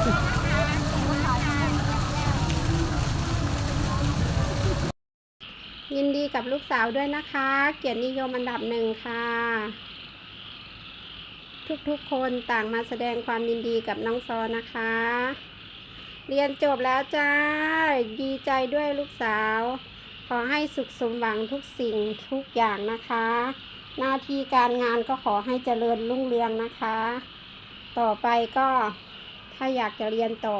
ยินดีกับลูกสาวด้วยนะคะ เกียรตินิยมอันดับหนึ่งค่ะ ทุกๆคนต่างมาแสดงความยินดีกับน้องซอนะคะ เรียนจบแล้วจ้า ดีใจด้วยลูกสาว ขอให้สุขสมหวังทุกสิ่งทุกอย่างนะคะ หน้าที่การงานก็ขอให้เจริญรุ่งเรืองนะคะ ต่อไปก็ ถ้าอยากจะเรียนต่อ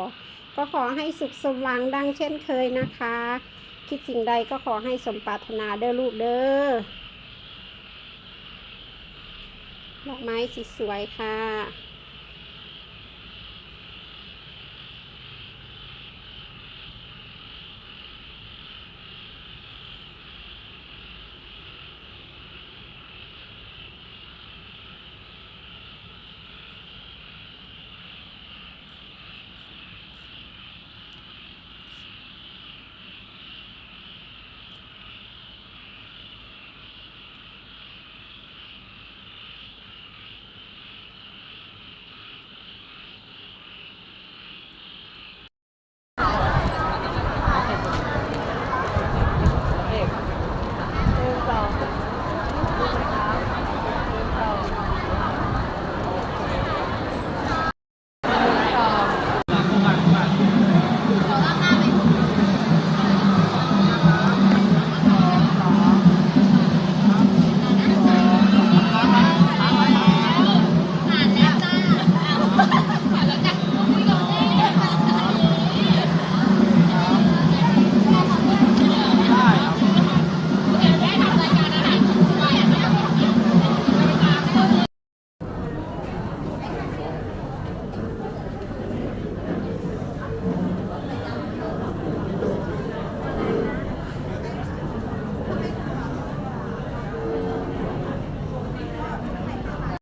ก็ขอให้สุขสมหวังดังเช่นเคยนะคะ คิดสิ่งใดก็ขอให้สมปรารถนาเด้อลูกเด้อดอกไม้สีสวยค่ะ